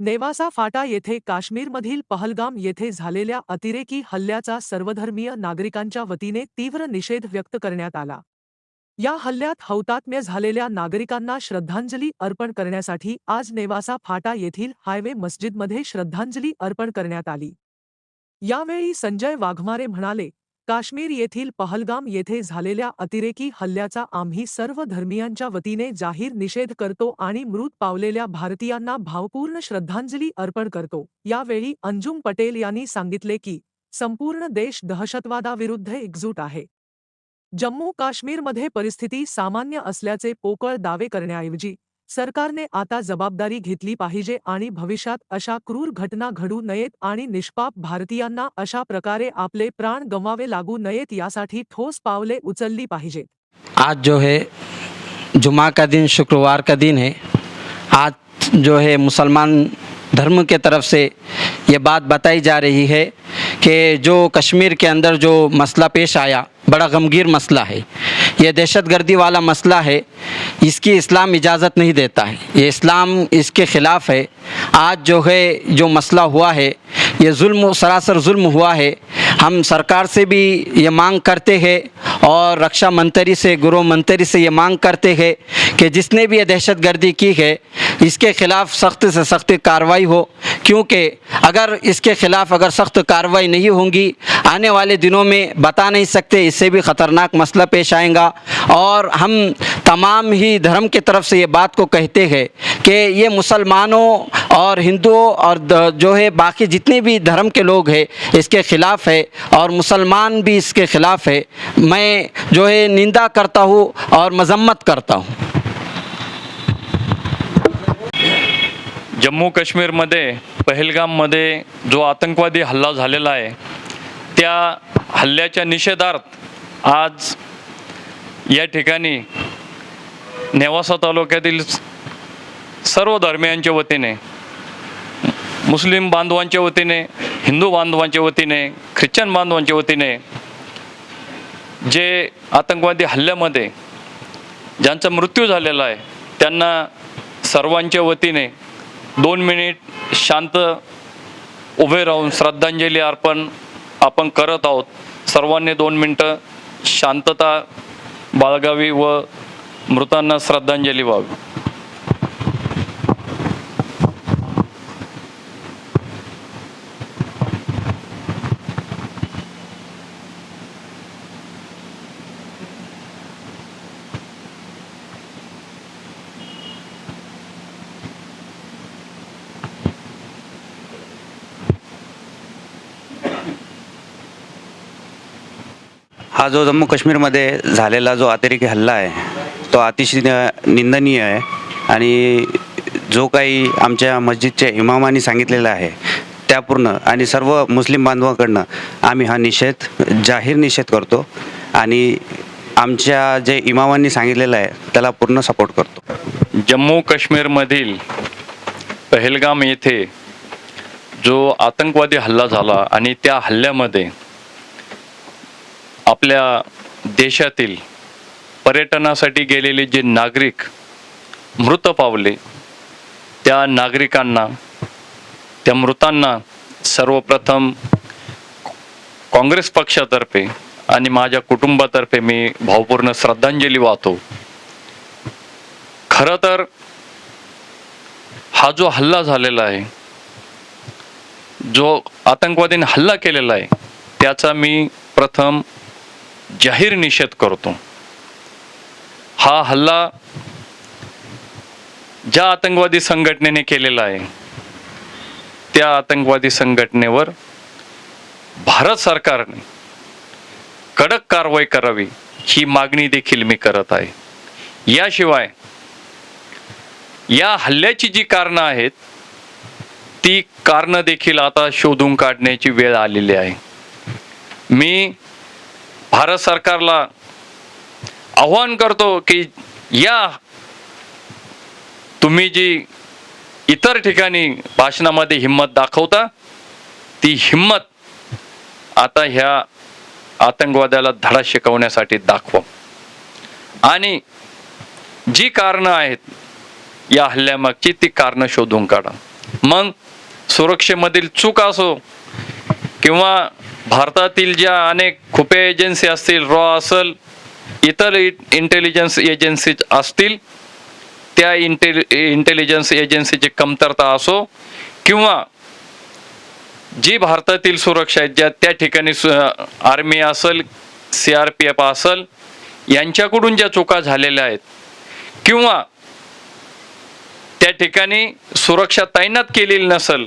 नेवासा फाटा येथे काश्मीरमधील पहलगाम येथे झालेल्या अतिरेकी हल्ल्याचा सर्वधर्मीय नागरिकांच्या वतीने तीव्र निषेध व्यक्त करण्यात आला. या हल्ल्यात हौतात्म्य झालेल्या नागरिकांना श्रद्धांजली अर्पण करण्यासाठी आज नेवासा फाटा येथील हायवे मस्जिदमध्ये श्रद्धांजली अर्पण करण्यात आली. यावेळी संजय वाघमारे म्हणाले काश्मीर येथील पहलगाम येथे झालेल्या अतिरेकी हल्ल्याचा आम्ही सर्व धर्मियांच्या वतीने जाहीर निषेध करतो आणि मृत पावलेल्या भारतीयांना भावपूर्ण श्रद्धांजली अर्पण करतो. यावेळी अंजुम पटेल यांनी सांगितले की संपूर्ण देश दहशतवादाविरुद्ध एकजूट आहे. जम्मू काश्मीरमध्ये परिस्थिती सामान्य असल्याचे पोकळ दावे करण्याऐवजी सरकारने आता जबाबदारी घेतली पाहिजे आणि भविष्यात अशा क्रूर घटना घडू नयेत आणि निष्पाप भारतीयांना अशा प्रकारे आपले प्राण गमावे लागू नयेत यासाठी ठोस पावले उचलली पाहिजेत. आज जो है जुमा का दिन शुक्रवार का दिन है आज जो है मुसलमान धर्म के तरफ से ये बात बताई जा रही है कि जो कश्मीर के अंदर जो मसला पेश आया बड़ा गमगीर मसला है। ये दहशतगर्दी वाला मसला है, इसकी इस्लाम इजाज़त नहीं देता है। ये इस्लाम इसके ख़िलाफ़ है। आज जो है, जो मसला हुआ है, ये जुल्म, सरासर जुल्म हुआ है। हम सरकार से भी ये मांग करते हैं और रक्षा मंत्री से, गृह मंत्री से ये मांग करते हैं कि जिसने भी ये दहशतगर्दी की है इसके ख़िलाफ़ सख्त से सख्त कार्रवाई हो क्योंकि अगर इसके ख़िलाफ़ अगर सख्त कार्रवाई नहीं होंगी आने वाले दिनों में बता नहीं सकते इससे भी ख़तरनाक मसला पेश आएगा और हम तमाम ही धर्म की तरफ से ये बात को कहते हैं कि ये मुसलमानों और हिंदुओं और द- जो है बाकी जितने भी धर्म के लोग हैं इसके ख़िलाफ़ है और मुसलमान भी इसके ख़िलाफ़ है मैं जो है निंदा करता हूँ और मजम्मत करता हूँ जम्मू काश्मीरमध्ये पहलगाममध्ये जो आतंकवादी हल्ला झालेला आहे त्या हल्ल्याच्या निषेधार्थ आज या ठिकाणी नेवासा तालुक्यातील सर्व धर्मियांच्या वतीने मुस्लिम बांधवांच्या वतीने हिंदू बांधवांच्या वतीने ख्रिश्चन बांधवांच्या वतीने जे आतंकवादी हल्ल्यामध्ये ज्यांचा मृत्यू झालेला आहे त्यांना सर्वांच्या वतीने दोन मिनिट शांत उभे राहून श्रद्धांजली अर्पण आपण करत आहोत. सर्वांनी दोन मिनटं शांतता बाळगावी व मृतांना श्रद्धांजली व्हावी. हा जो जम्मू काश्मीरमध्ये झालेला जो अतिरेकी हल्ला आहे तो अतिशय निंदनीय आहे. आणि जो काही आमच्या मस्जिदच्या इमामांनी सांगितलेला आहे त्यापूर्ण आणि सर्व मुस्लिम बांधवांकडनं आम्ही हा निषेध जाहीर निषेध करतो आणि आमच्या जे इमामांनी सांगितलेलं आहे त्याला पूर्ण सपोर्ट करतो. जम्मू काश्मीरमधील पहलगाम येथे जो आतंकवादी हल्ला झाला आणि त्या हल्ल्यामध्ये आपल्या देशातील पर्यटनासाठी गेलेले जे नागरिक मृत पावले त्या नागरिकांना त्या मृतांना सर्वप्रथम काँग्रेस पक्षातर्फे आणि माझ्या कुटुंबातर्फे मी भावपूर्ण श्रद्धांजली वाहतो. खरं तर हा जो हल्ला झालेला आहे जो आतंकवादीने हल्ला केलेला आहे त्याचा मी प्रथम जाहीर निषेध करतो. हा हल्ला ज्या आतंकवादी संघटनेने केलेला आहे त्या आतंकवादी संघटनेवर भारत सरकारने कडक कारवाई करावी ही मागणी देखील मी करत आहे. याशिवाय या हल्ल्याची जी कारणं आहेत ती कारणं देखील आता शोधून काढण्याची वेळ आलेली आहे. मी भारत सरकारला आव्हान करतो की या तुम्ही जी इतर ठिकाणी भाषणामध्ये हिंमत दाखवता ती हिंमत आता ह्या आतंकवाद्याला धडा शिकवण्यासाठी दाखवा. आणि जी कारणं आहेत या हल्ल्यामागची ती कारणं शोधून काढा. मग सुरक्षेमधील चूक असो किंवा भारतातील ज्या अनेक खुपे एजन्सी असतील रॉ असल इतर इंटेलिजन्स एजन्सीज असतील त्या इंटेलि इंटेलिजन्स एजन्सीची कमतरता असो किंवा जी भारतातील सुरक्षा आहेत ज्या त्या ठिकाणी आर्मी असल सी आर पी एफ असल यांच्याकडून ज्या चुका झालेल्या आहेत किंवा त्या ठिकाणी सुरक्षा तैनात केलेली नसल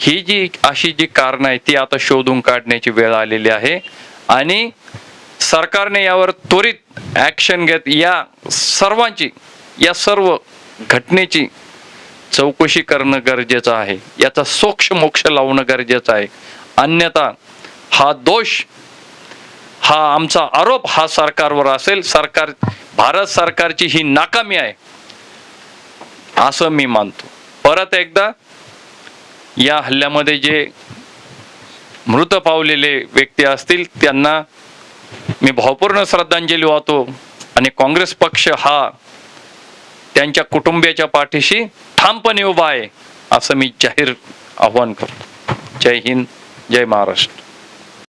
ही जी अशी जी कारणं आहेत ती आता शोधून काढण्याची वेळ आलेली आहे. आणि सरकारने यावर त्वरित ॲक्शन घेत या सर्वांची या सर्व घटनेची चौकशी करणं गरजेचं आहे. याचा सोक्ष मोक्ष लावणं गरजेचं आहे. अन्यथा हा दोष हा आमचा आरोप हा सरकारवर असेल सरकार भारत सरकारची ही नाकामी आहे. असं मी मानतो. परत एकदा या हल्ल्यामध्ये जे मृत पावलेले व्यक्ती असतील त्यांना मी भावपूर्ण श्रद्धांजली वाहतो आणि काँग्रेस पक्ष हा त्यांच्या कुटुंबियाच्या पाठीशी ठामपणे उभा आहे असं मी जाहीर आव्हान करतो. जय हिंद जय महाराष्ट्र.